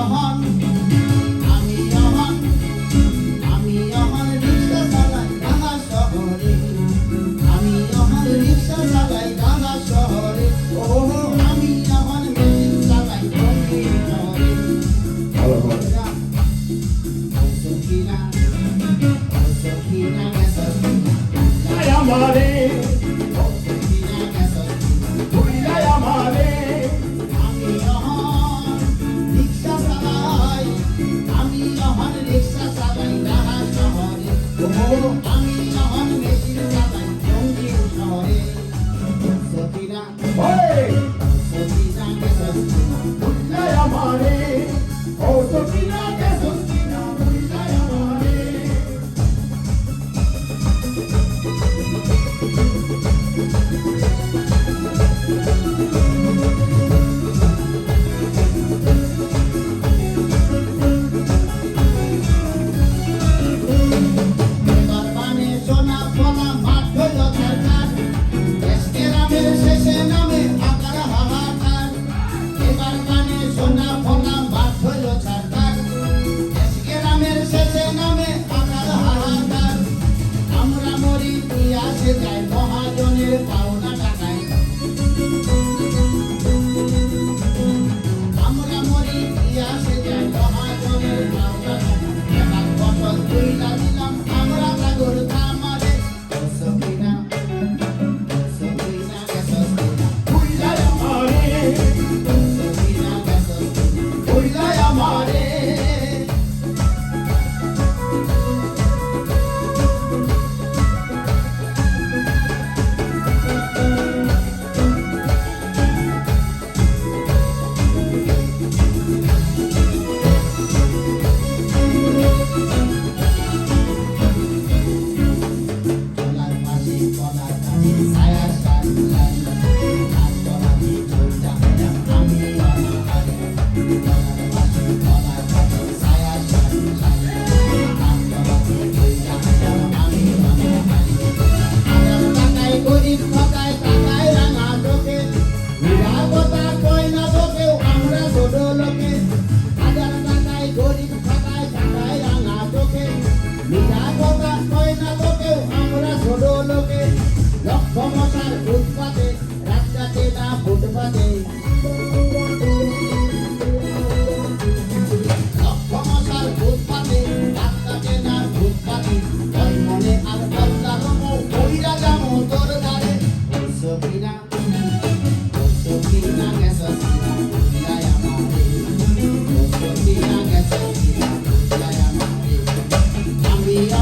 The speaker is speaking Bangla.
অহন আমি অহন আমি অহন রিক্সা চালাই ঢাকা শহরে। আমি অহন রিক্সা চালাই ঢাকা শহরে। ও আমি অহন মেশিন চালাই বন্ধু শহরে। ভালো ভালো সখিনা সখিনা আমার Tay Thank you. We are.